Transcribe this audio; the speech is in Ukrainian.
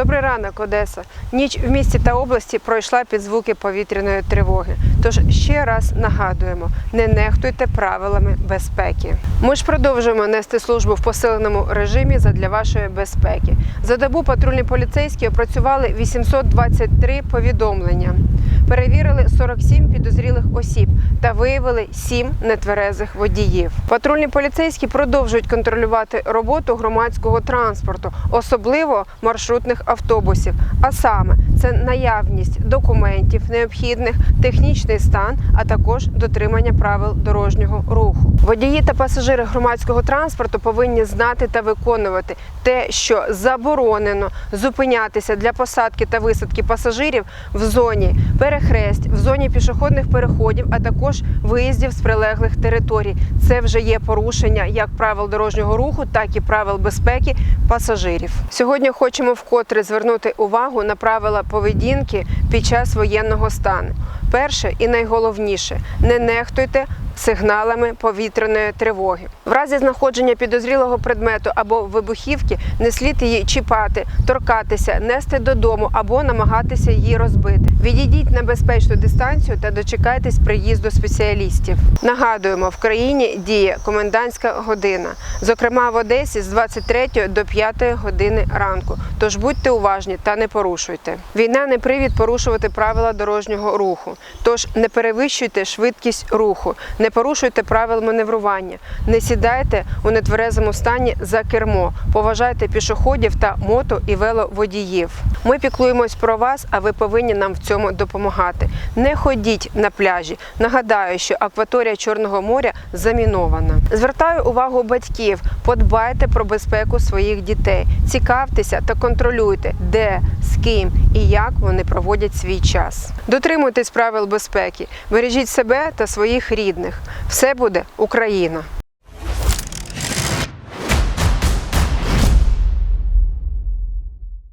Добрий ранок, Одеса. Ніч в місті та області пройшла під звуки повітряної тривоги. Тож ще раз нагадуємо: не нехтуйте правилами безпеки. Ми ж продовжуємо нести службу в посиленому режимі задля вашої безпеки. За добу патрульні поліцейські опрацювали 823 повідомлення. Перевірили 47 підозрілих осіб та виявили 7 нетверезих водіїв. Патрульні поліцейські продовжують контролювати роботу громадського транспорту, особливо маршрутних автобусів. А саме це наявність документів необхідних, технічний стан, а також дотримання правил дорожнього руху. Водії та пасажири громадського транспорту повинні знати та виконувати те, що заборонено зупинятися для посадки та висадки пасажирів в зоні перехресть, в зоні пішохідних переходів, а також виїздів з прилеглих територій. Це вже є порушення як правил дорожнього руху, так і правил безпеки пасажирів. Сьогодні хочемо вкотре звернути увагу на правила поведінки під час воєнного стану. Перше і найголовніше не нехтуйте сигналами повітряної тривоги. В разі знаходження підозрілого предмету або вибухівки не слід її чіпати, торкатися, нести додому або намагатися її розбити. Відійдіть на безпечну дистанцію та дочекайтесь приїзду спеціалістів. Нагадуємо, в країні діє комендантська година, зокрема в Одесі з 23 до 5 години ранку. Тож будьте уважні та не порушуйте. Війна не привід порушувати правила дорожнього руху. Тож не перевищуйте швидкість руху, не порушуйте правил маневрування, не сідайте у нетверезому стані за кермо, поважайте пішоходів та мото і веловодіїв. Ми піклуємось про вас, а ви повинні нам в цьому допомагати. Не ходіть на пляжі. Нагадаю, що акваторія Чорного моря замінована. Звертаю увагу батьків, подбайте про безпеку своїх дітей, цікавтеся та контролюйте, де, з ким і як вони проводять свій час. Дотримуйтесь правил безпеки, бережіть себе та своїх рідних. Все буде Україна!